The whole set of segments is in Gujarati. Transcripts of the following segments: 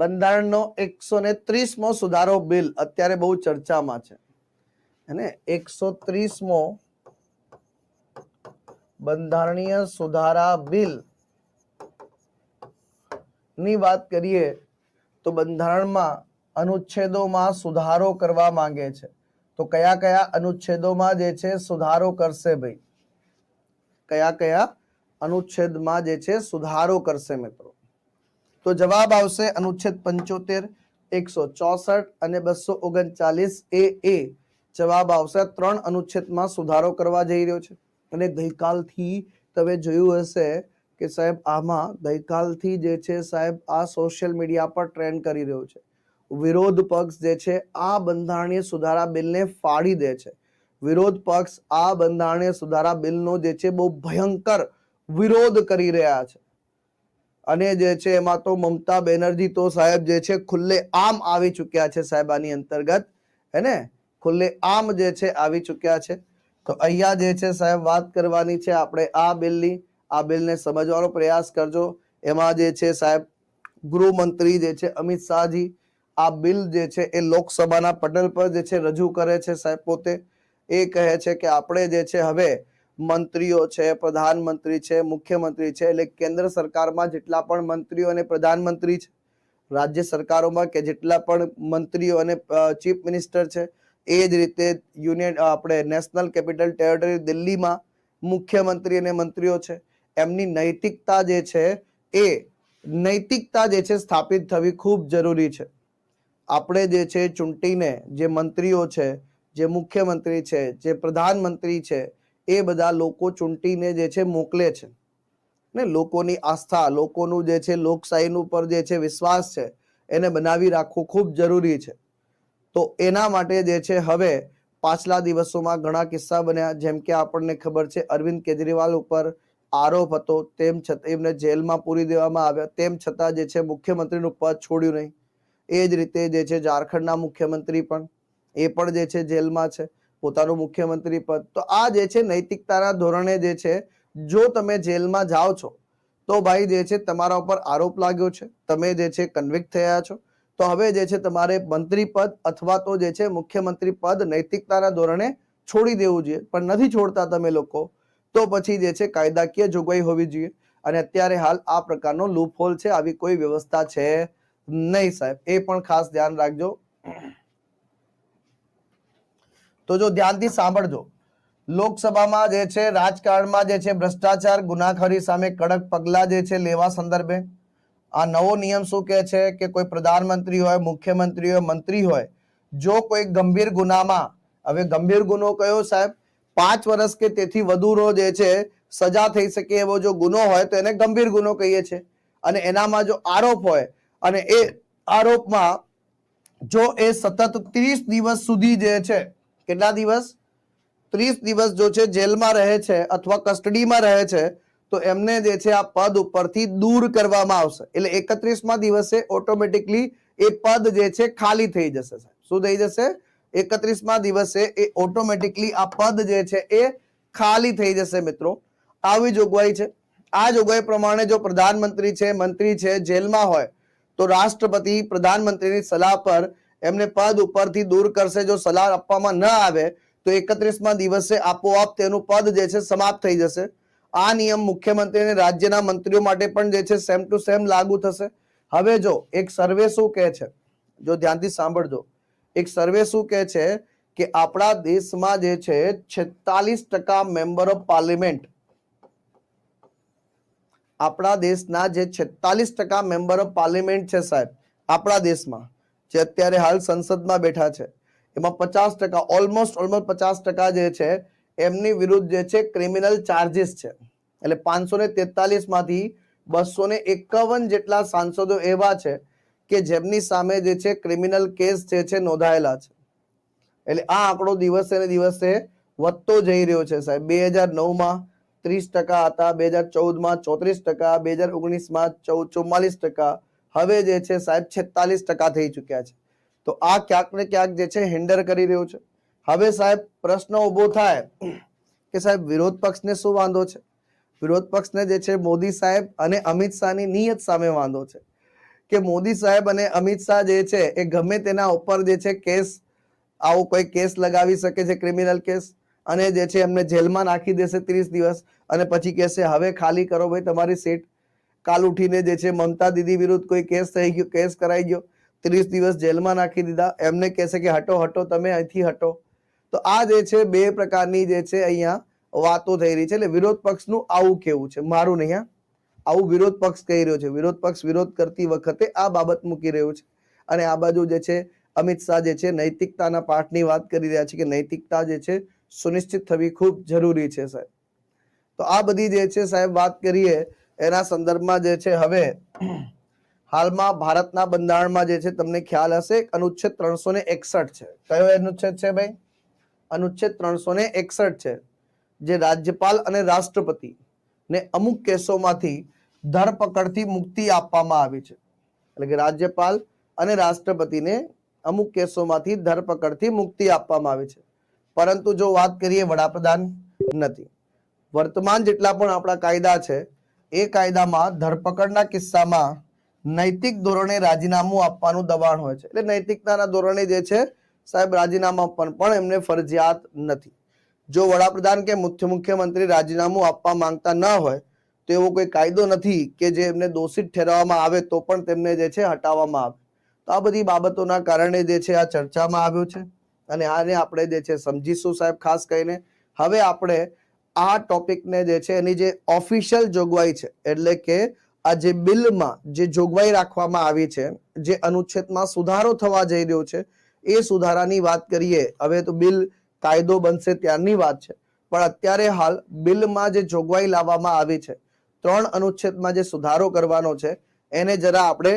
બંધારણનો એકસો ને ત્રીસમો સુધારો બિલ અત્યારે બહુ ચર્ચામાં છે. અને એકસો ત્રીસમો બંધારણીય સુધારા બિલની વાત કરીએ તો બંધારણમાં અનુચ્છેદોમાં સુધારો કરવા માંગે છે. તો કયા કયા અનુચ્છેદોમાં જે છે સુધારો કરશે ભાઈ? કયા કયા અનુચ્છેદમાં જે છે સુધારો કરશે મિત્રો? તો જવાબ આવશે અનુચ્છેદ પંચોતેર, એકસો ચોસઠ અને બસો ઓગણચાલીસ એ એ. જવાબ આવશે ત્રણ અનુચ્છેદમાં સુધારો કરવા જઈ રહ્યો છે. અને ગઈકાલથી તમે જોયું હશે કે સાહેબ આમાં ગઈકાલથી જે છે સાહેબ આ સોશિયલ મીડિયા પર ટ્રેન્ડ કરી રહ્યો છે. વિરોધ પક્ષ જે છે આ બંધારણીય સુધારા બિલને ફાડી દે છે. વિરોધ પક્ષ આ બંધારણીય સુધારા બિલનો જે છે બહુ ભયંકર વિરોધ કરી રહ્યા છે. અને જે છે એમાં તો મમતા બેનર્જી તો સાહેબ જે છે ખુલ્લે આમ આવી ચૂક્યા છે સાહેબ આની અંતર્ગત, હે ને? ખુલ્લે આમ જે છે આવી ચૂક્યા છે. તો અહીંયા જે છે સાહેબ વાત કરવાની છે આપણે આ બિલની, આ બિલને સમજવાનો પ્રયાસ કરજો. એમાં જે છે સાહેબ ગૃહમંત્રી જે છે અમિત શાહજી, આ બિલ જે છે એ લોકસભાના પટલ પર જે છે રજૂ કરે છે સાહેબ પોતે. એ કહે છે કે આપણે જે છે હવે મંત્રીઓ છે, પ્રધાનમંત્રી છે, મુખ્યમંત્રી છે, એટલે કેન્દ્ર સરકારમાં જેટલા પણ મંત્રીઓ અને પ્રધાનમંત્રી છે, રાજ્ય સરકારોમાં કે જેટલા પણ મંત્રીઓ અને ચીફ મિનિસ્ટર છે, એ જ રીતે યુનિયન આપણે નેશનલ કેપિટલ ટેરિટરી દિલ્હીમાં મુખ્યમંત્રી અને મંત્રીઓ છે, એમની નૈતિકતા જે છે, એ નૈતિકતા જે છે સ્થાપિત થવી ખૂબ જરૂરી છે. આપણે જે છે ચૂંટીને જે મંત્રીઓ છે, જે મુખ્યમંત્રી છે, જે પ્રધાનમંત્રી છે એ બધા લોકો ચૂંટીને જે છે મોકલે છે. ને લોકોની આસ્થા, લોકોનું જે છે, લોકશાહીનું પર જે છે વિશ્વાસ છે, એને બનાવી રાખવું ખૂબ જરૂરી છે. તો એના માટે જે છે હવે પાછલા દિવસોમાં ઘણા કિસ્સા બન્યા, જેમ કે આપણને ખબર છે અરવિંદ કેજરીવાલ ઉપર આરોપ હતો, તેમ છતાં એમને જેલમાં પૂરી દેવામાં આવ્યા, તેમ છતાં જે છે મુખ્યમંત્રીનું પદ છોડ્યું નહીં. એ જ રીતે જે છે ઝારખંડના મુખ્યમંત્રી પણ, એ પણ જે છે જેલમાં છે. પોતાનું મુખ્યમંત્રી પદ. તો આ જે છે નૈતિકતાના ધોરણે જે છે, જો તમે જેલમાં જાઓ છો, તો ભાઈ જે છે તમારા ઉપર આરોપ લાગ્યો છે. તમે જે છે કન્વિક્ટ થયા છો. તો હવે જે છે તમારે મંત્રી પદ અથવા તો જે છે મુખ્યમંત્રી પદ નૈતિકતાના ધોરણે છોડી દેવું જોઈએ. પણ નથી છોડતા તમે લોકો, તો પછી જે છે કાયદાકીય જોગવાઈ હોવી જોઈએ. અને અત્યારે હાલ આ પ્રકારનો લૂપહોલ છે. આવી કોઈ વ્યવસ્થા છે નહીં સાહેબ. એ પણ ખાસ ધ્યાન રાખજો. તો જો ધ્યાનથી સાંભળજો. લોકસભામાં જે છે, રાજકારણમાં જે છે, ભ્રષ્ટાચાર, ગુનાખોરી સામે કડક પગલાં જે છે, લેવા સંદર્ભે. આ નવો નિયમ શું કહે છે કે કોઈ પ્રધાનમંત્રી હોય, મુખ્યમંત્રી હોય, મંત્રી હોય, જો કોઈ ગંભીર ગુનામાં, હવે ગંભીર ગુનો કયો સાહેબ? પાંચ વર્ષ કે તેથી વધુનો જે છે, સજા થઈ શકે એવો જો ગુનો હોય તો એને ગંભીર ગુનો કહીએ છીએ. અને એનામાં જો આરોપ હોય, અને એ આરોપમાં જો એ સતત ત્રીસ દિવસ સુધી જે છે કેટલા દિવસ? ત્રીસ દિવસ જો છે જેલમાં રહે છે અથવા કસ્ટડીમાં રહે છે, તો એમને જે છે આ પદ ઉપરથી દૂર કરવામાં આવશે. એટલે એકત્રીસમાં દિવસે ઓટોમેટિકલી એ પદ જે છે ખાલી થઈ જશે સાહેબ. શું થઈ જશે? એકત્રીસમાં દિવસે એ ઓટોમેટિકલી આ પદ જે છે એ ખાલી થઈ જશે મિત્રો. આવી જોગવાઈ છે. આ જોગવાઈ પ્રમાણે જો પ્રધાનમંત્રી છે, મંત્રી છે, જેલમાં હોય, તો રાષ્ટ્રપતિ પ્રધાનમંત્રીની સલાહ પર એમને પદ ઉપરથી દૂર કરશે. જો સલાહ આપવામાં ન આવે, તો એકત્રીસમાં દિવસે આપોઆપ તેનું પદ જે છે સમાપ્ત થઈ જશે. આ નિયમ મુખ્યમંત્રી અને રાજ્યના મંત્રીઓ માટે પણ જે છે સેમ ટુ સેમ લાગુ થશે. હવે જો એક સર્વે શું કહે છે? જો ધ્યાનથી સાંભળજો. એક સર્વે શું કહે છે કે આપણા દેશમાં જે છે છેતાલીસ ટકા મેમ્બર ઓફ પાર્લિમેન્ટ આપણા દેશના જે છેતાલીસ ટકા મેમ્બર ઓફ પાર્લિમેન્ટ છે સાહેબ, આપણા દેશમાં. જે અત્યારે હાલ સંસદમાં બેઠા છે. એમાં પચાસ ટકા ઓલમોસ્ટ ઓલમોસ્ટ પચાસ ટકા જે છે, એમની વિરુદ્ધ જે છે ક્રિમિનલ ચાર્જીસ છે. એટલે પાંચસો ને તેતાલીસમાંથી બસો ને એકાવન જેટલા સાંસદો એવા છે કે જેમની સામે જે છે ક્રિમિનલ કેસ જે છે, નોંધાયેલા છે. એટલે આ આંકડો દિવસે ને દિવસે વધતો જઈ રહ્યો છે સાહેબ. બે હજાર નવમાં ત્રીસ ટકા હતા, બે હજાર ચૌદમાં ચોત્રીસ ટકા, બે હજાર ઓગણીસમાં ચૌ, ચુમ્માલીસ ટકા હવે જે છે સાહેબ છેતાલીસ ટકા થઈ ચૂક્યા છે. તો આ ક્યાંક ને ક્યાંક જે છે હિન્ડર કરી રહ્યું છે. હવે સાહેબ પ્રશ્ન ઊભો થાય કે સાહેબ વિરોધ પક્ષને શું વાંધો છે? વિરોધ પક્ષને જે છે મોદી સાહેબ અને અમિત શાહની નિયત સામે વાંધો છે. કે મોદી સાહેબ અને અમિત શાહ જે છે એ ગમે તેના ઉપર જે છે કેસ, આવો કોઈ કેસ લગાવી શકે છે ક્રિમિનલ કેસ? અને જે છે એમને જેલમાં નાખી દેશે ત્રીસ દિવસ અને પછી કહેશે, હવે ખાલી કરો ભાઈ, તમારી સીટ કાલ ઉઠીને જે છે મમતા દીદી વિરુદ્ધ કોઈ કેસ થઈ ગયો, કેસ કરાઈ ગયો, ત્રીસ દિવસ જેલમાં નાખી દીધા. એમને કહેશે કે હટો હટો, તમે અહીંથી હટો. તો આ જે છે બે પ્રકારની જે છે અહીંયા વાતો થઈ રહી છે. એટલે વિરોધ પક્ષનું આવું કેવું છે. મારું નહીં આવું વિરોધ પક્ષ કહી રહ્યો છે. વિરોધ પક્ષ વિરોધ કરતી વખતે આ બાબત મૂકી રહ્યો છે. અને આ બાજુ જે છે અમિત શાહ જે છે નૈતિકતાના પાઠની વાત કરી રહ્યા છે કે નૈતિકતા જે છે સુનિશ્ચિત થવી ખૂબ જરૂરી છે સાહેબ. તો આ બધી જે છે સાહેબ વાત કરીએ એના સંદર્ભમાં જે છે, હવે હાલમાં ભારતના બંધારણમાં જે છે, તમને ખ્યાલ હશે, અનુચ્છેદ ત્રણસો ને એકસઠ છે. કયો અનુચ્છેદ છે ભાઈ? અનુચ્છેદ ત્રણસો ને એકસઠ છે, જે રાજ્યપાલ અને રાષ્ટ્રપતિ ને અમુક કેસોમાંથી ધરપકડથી મુક્તિ આપવામાં આવી છે. એટલે કે રાજ્યપાલ અને રાષ્ટ્રપતિને અમુક કેસોમાંથી ધરપકડથી મુક્તિ આપવામાં આવી છે. પરંતુ જો વાત કરીએ વડાપ્રધાન નથી. વર્તમાન જેટલા પણ આપણા કાયદા છે એ કાયદામાં ધરપકડના કિસ્સામાં નૈતિક ધોરણે રાજીનામું આપવાનું દબાણ હોય છે. એટલે નૈતિકતાના ધોરણે જે છે, સાહેબ, રાજીનામા આપવાનું. પણ એમને ફરજિયાત નથી. જો વડાપ્રધાન કે મુખ્ય મુખ્યમંત્રી રાજીનામું આપવા માંગતા ન હોય, તો એવો કોઈ કાયદો નથી કે જે એમને દોષિત ઠેરવવામાં આવે તો પણ તેમને જે છે હટાવવામાં આવે. તો આ બધી બાબતોના કારણે જે છે આ ચર્ચામાં આવ્યો છે. અને આને આપણે જે છે સમજીશું, સાહેબ, ખાસ કરીને. હવે આપણે આ ટોપિકને જે છે એની જે ઓફિશિયલ જોગવાઈ છે, એટલે કે આ જે બિલમાં જે જોગવાઈ રાખવામાં આવી છે, જે અનુચ્છેદમાં સુધારો થવા જઈ રહ્યો છે, એ સુધારાની વાત કરીએ, હવે તો બિલ કાયદો બનશે ત્યારની વાત છે. પણ અત્યારે હાલ બિલમાં જે જોગવાઈ લાવવામાં આવી છે, ત્રણ અનુચ્છેદમાં જે સુધારો કરવાનો છે, એને જરા આપણે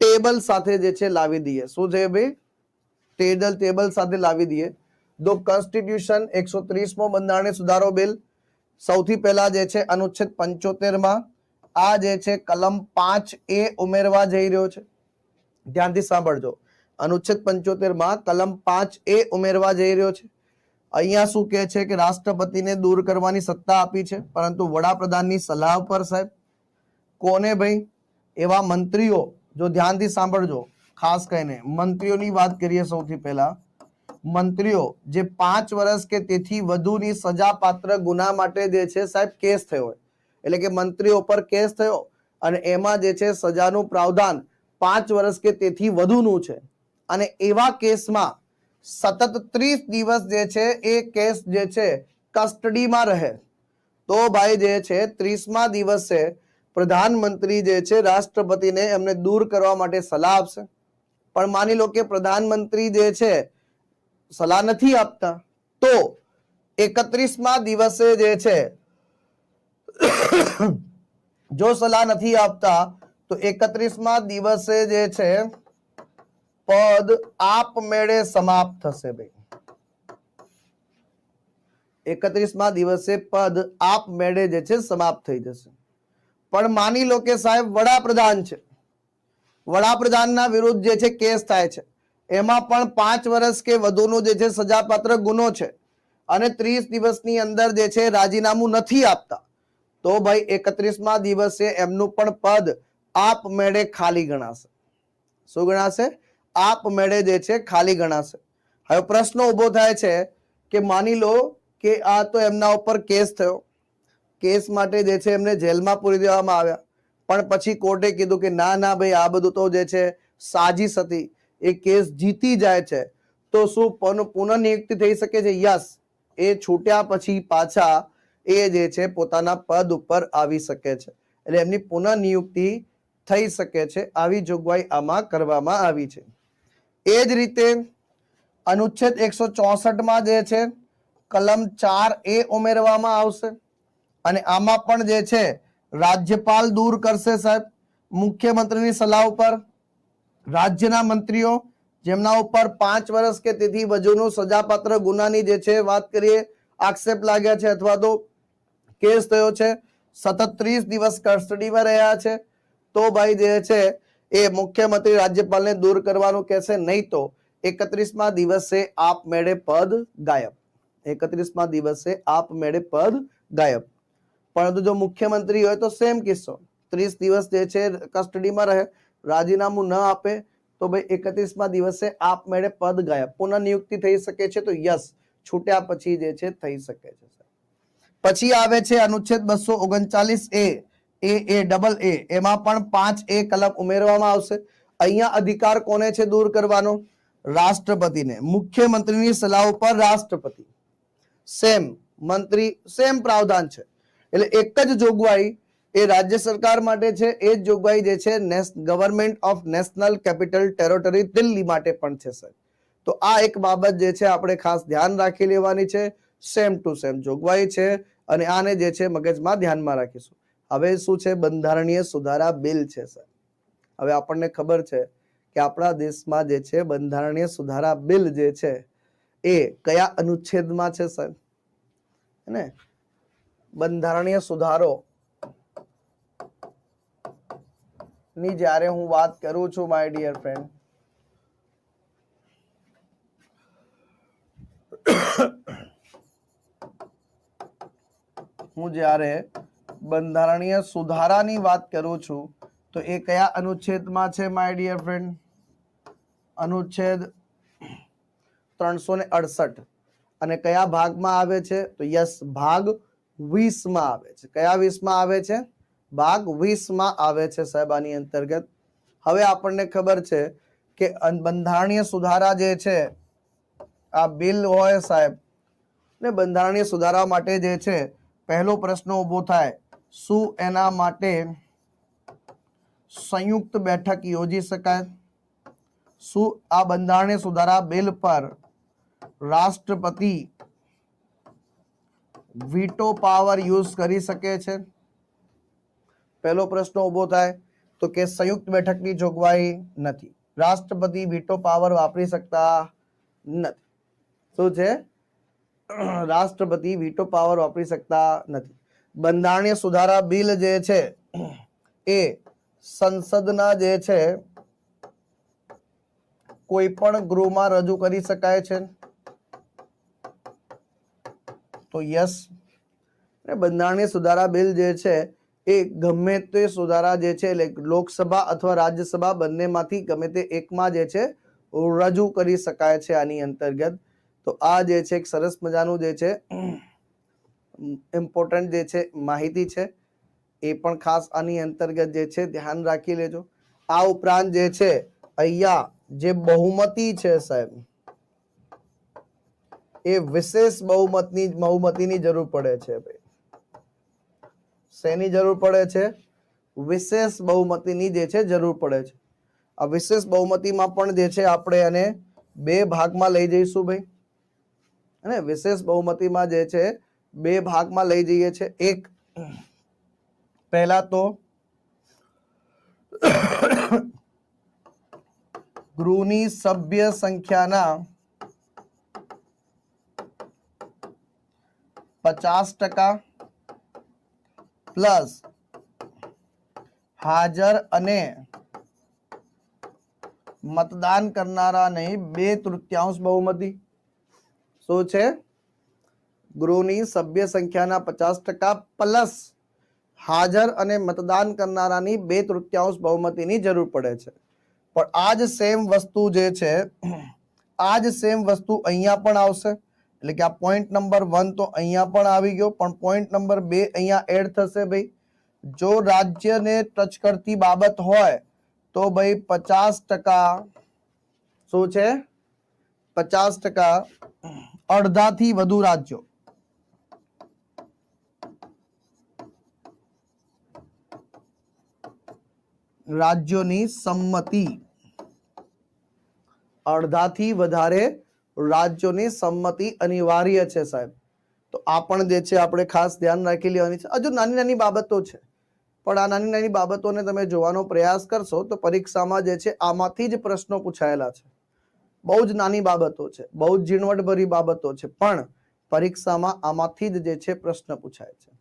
ટેબલ સાથે જે છે લાવી દઈએ. શું છે ભાઈ? ટેબલ ટેબલ સાથે લાવી દઈએ. દો કોન્સ્ટિટ્યુશન એકસો ત્રીસમો બંધારણીય સુધારો બિલ સૌથી પહેલા જે છે અનુચ્છેદ પંચોતેરમાં આ જે છે કલમ પાંચ એ ઉમેરવા જઈ રહ્યો છે. ધ્યાનથી સાંભળજો. અનુચ્છેદ પંચોતેરમાં કલમ પાંચ એ ઉમેરવા જઈ રહ્યો છે. અહીંયા શું કહે છે કે રાષ્ટ્રપતિને દૂર કરવાની સત્તા આપી છે, પરંતુ વડાપ્રધાનની સલાહ પર સાહેબ, કોને ભાઈ? એવા મંત્રીઓ, જો ધ્યાનથી સાંભળજો, ખાસ કરીને મંત્રીઓની વાત કરીએ સૌથી પહેલા મંત્રીઓ જે પાંચ વર્ષ કે તેથી વધુની સજા પાત્ર ગુના માટે જે છે સાહેબ કેસ થયો એટલે કે મંત્રીઓ પર કેસ થયો અને એમાં જે છે સજાનું પ્રાવધાન પાંચ વર્ષ કે તેથી વધુનું છે. અને એવા કેસમાં સતત ત્રીસ દિવસ જે છે એ કેસ જે છે કસ્ટડીમાં રહે. તો ભાઈ જે છે ત્રીસમા દિવસે પ્રધાનમંત્રી જે છે રાષ્ટ્રપતિને એમને દૂર કરવા માટે સલાહ આપશે. પણ માની લો કે પ્રધાનમંત્રી જે છે સલાહ નથી આપતા, તો એકત્રીસમાં દિવસે જે છે, જો સલાહ નથી આપતા, તો એકત્રીસમાં દિવસે જે છે, પદ આપમેળે સમાપ્ત થશે ભાઈ. એકત્રીસમાં દિવસે પદ આપમેળે જે છે, સમાપ્ત થઈ જશે. પણ માની લો કે સાહેબ, વડાપ્રધાન છે. વડાપ્રધાનના વિરુદ્ધ જે છે, કેસ થાય છે. એમાં પણ પાંચ વર્ષ કે વધુનો જે છે સજાપાત્ર ગુનો છે. અને ત્રીસ દિવસની અંદર જે છે રાજીનામું નથી આપતા. તો ભાઈ એકત્રીસમા દિવસે એમનું પણ પદ આપમેળે ખાલી ગણાશે. શું ગણાશે? આપમેળે જે છે ખાલી ગણાશે. હવે પ્રશ્ન ઊભો થાય છે કે માની લો કે આ તો એમના ઉપર કેસ થયો. કેસ માટે જે છે એમને જેલમાં પૂરી દેવામાં આવ્યા. પણ પછી કોર્ટે કીધું કે ના ના ભાઈ, આ બધું તો જે છે સાજીશ હતી. એ કેસ જીતી જાય છે, તો શું પુન- પુનઃનિયુક્તિ થઈ શકે છે? યસ. એ છૂટ્યા પછી પાછા એ જે છે પોતાના પદ ઉપર આવી શકે છે. એટલે એમની પુનઃનિયુક્તિ થઈ શકે છે, આવી જોગવાઈ આમાં કરવામાં આવી છે. એ જ રીતે અનુચ્છેદ એકસો ચોસઠમાં જે છે કલમ ચાર એ ઉમેરવામાં આવશે અને આમાં પણ જે છે રાજ્યપાલ દૂર કરશે સાહેબ, મુખ્યમંત્રીની સલાહ ઉપર. રાજ્યના મંત્રીઓ, જેમના ઉપર પાંચ વર્ષ કે તેથી વધુનું સજાપાત્ર ગુનાની જે છે વાત કરીએ, આક્ષેપ લાગ્યા છે અથવા તો કેસ થયો છે, સતત ત્રીસ દિવસ કસ્ટડીમાં રહ્યા છે, તો ભાઈ જે છે એ મુખ્યમંત્રી રાજ્યપાલને દૂર કરવાનું કહેશે નહીં તો એકત્રીસમા દિવસે આપમેળે પદ ગાયબ. એકત્રીસમા દિવસે આપમેળે પદ ગાયબ. પરંતુ જો મુખ્યમંત્રી હોય તો સેમ કિસ્સો. ત્રીસ દિવસ જે છે કસ્ટડીમાં રહે. રાજીનામું ન આપે, તો ભાઈ એકત્રીસમાં દિવસે આપમેળે પદ ગયા પુનઃનિયુક્તિ થઈ શકે છે તો યસ, છૂટ્યા પછી જે છે થઈ શકે છે પછી આવે છે અનુચ્છેદ બસો ઓગણચાલીસ એ એ એ, ડબલ એ. એમાં પણ પાંચ એ કલમ ઉમેરવામાં આવશે. અહીંયા અધિકાર કોને છે દૂર કરવાનો? રાષ્ટ્રપતિને. મુખ્યમંત્રીની સલાહ ઉપર રાષ્ટ્રપતિ. સેમ મંત્રી, સેમ પ્રાવધાન છે. એટલે એક જ જોગવાઈ એ રાજ્ય સરકાર માટે છે, એ જ જોગવાઈ જે છે government of national capital territory Delhi માટે પણ છે, સર. તો આ એક બાબત જે છે, આપણે ખાસ ધ્યાન રાખી લેવાની છે, સેમ ટુ સેમ જોગવાઈ છે અને આને જે છે, મગજમાં ધ્યાનમાં રાખીશું. હવે શું છે, બંધારણીય સુધારા બિલ છે, સર. હવે આપણને ખબર છે કે આપણા દેશમાં જે છે, બંધારણીય સુધારા બિલ જે છે, એ કયા અનુચ્છેદમાં છે, સર? ને? બંધારણીય સુધારો ની જ્યારે હું વાત કરું છું માય ડિયર ફ્રેન્ડ હું જ્યારે બંધારણીય સુધારાની વાત કરું છું, તો એ કયા અનુચ્છેદમાં છે માય ડિયર ફ્રેન્ડ અનુચ્છેદ ત્રણસો ને અડસઠ. અને કયા ભાગમાં આવે છે? તો યસ, ભાગ વીસમાં આવે છે. કયા વીસમાં આવે છે? ભાગ વીસમાં આવે છે સાહેબ આની અંતર્ગત. હવે આપણને ખબર છે કે બંધારણીય સુધારા જે છે, આ બિલ હોય સાહેબ, ને બંધારણીય સુધારા માટે જે છે, પહેલો પ્રશ્ન ઊભો થાય, શું એના માટે સંયુક્ત બેઠક યોજી શકાય? શું આ બંધારણીય સુધારા બિલ પર રાષ્ટ્રપતિ વીટો પાવર યુઝ કરી શકે છે? પહેલો પ્રશ્ન ઊભો થાય તો કે સંયુક્ત બેઠકની જોગવાઈ નથી. રાષ્ટ્રપતિ વીટો પાવર વાપરી શકતા નથી. શું છે? રાષ્ટ્રપતિ વીટો પાવર વાપરી શકતા નથી. બંધારણીય સુધારા બિલ જે છે, એ સંસદના જે છે, કોઈ પણ ગૃહમાં રજૂ કરી શકાય છે? તો યસ. બંધારણીય સુધારા બિલ જે છે એ ગમે તે સુધારા જે છે લોકસભા અથવા રાજ્યસભા બંનેમાંથી ગમે તે એકમાં જે છે, રજૂ કરી શકાય છે આની અંતર્ગત. તો આ જે છે, એક સરસ મજાનું જે છે ઇમ્પોર્ટન્ટ જે છે, માહિતી છે. એ પણ ખાસ આની અંતર્ગત જે છે, ધ્યાન રાખી લેજો. આ ઉપરાંત જે છે, અહીંયા જે બહુમતી છે સાહેબ, એ વિશેષ બહુમતની બહુમતીની જરૂર પડે છે ભાઈ. શેની જરૂર પડે છે? વિશેષ બહુમતીની જે છે જરૂર પડે છે. આ વિશેષ બહુમતીમાં પણ જે છે આપણે એને બે ભાગમાં લઈ જઈશું ભાઈ. અને વિશેષ બહુમતીમાં જે છે બે ભાગમાં લઈ જઈએ છે. એક, પહેલા તો ગૃહની સભ્ય સંખ્યાના પચાસ ટકા પ્લસ હાજર અને મતદાન કરનારા નહીં, બે તૃતીયાંશ બહુમતી. શું છે? ગૃહની સભ્ય સંખ્યાના પચાસ ટકા પ્લસ હાજર અને મતદાન કરનારાની બે તૃતીયાંશ બહુમતીની જરૂર પડે છે. પણ આ જ સેમ વસ્તુ જે છે, આ જ સેમ વસ્તુ અહીંયા પણ આવશે. એટલે કે આ પોઈન્ટ નંબર વન તો અહીંયા પણ આવી ગયો, પણ પોઈન્ટ નંબર બે અહીંયા એડ થશે ભાઈ. જો રાજ્યને ટચ કરતી બાબત હોય તો ભાઈ પચાસ ટકા, શું છે? પચાસ ટકા અડધાથી વધુ રાજ્યો. રાજ્યોની સંમતિ. અડધાથી વધારે રાજ્યોની સંમતિ અનિવાર્ય છે સાહેબ. તો આ પણ જે છે આપણે ખાસ ધ્યાન રાખી લેવાની છે. હજુ નાની નાની બાબતો છે. પણ આ નાની નાની બાબતોને તમે જોવાનો પ્રયાસ કરશો તો પરીક્ષામાં જે છે આમાંથી જ પ્રશ્નો પૂછાયેલા છે. બહુ જ નાની બાબતો છે. બહુ જ ઝીણવટભરી બાબતો છે. પણ પરીક્ષામાં આમાંથી જ જે છે પ્રશ્ન પૂછાય છે.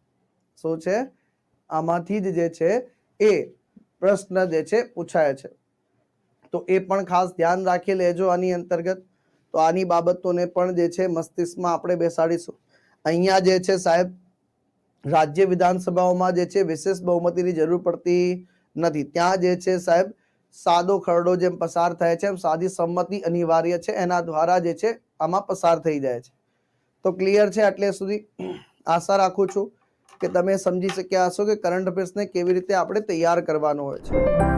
શું છે? આમાંથી જ જે છે એ પ્રશ્ન જે છે પૂછાય છે. તો એ પણ ખાસ ધ્યાન રાખી લેજો આની અંતર્ગત. તો આની બાબતોને પણ જે છે મસ્તિષ્કમાં આપણે બેસાડીશું. અહીંયા જે છે સાહેબ, રાજ્ય વિધાનસભાઓમાં જે છે વિશેષ બહુમતીની જરૂર પડતી નથી. ત્યાં જે છે સાહેબ, સાદો ખરડો જેમ પસાર થાય છે, એમ સાદી સંમતિ અનિવાર્ય છે. એના દ્વારા જે છે આમાં પસાર થઈ જાય છે. તો ક્લિયર છે એટલે સુધી? આશા રાખું છું કે તમે સમજી શક્યા હશો કે કરંટ અફેર્સને કેવી રીતે આપણે તૈયાર કરવાનું હોય છે.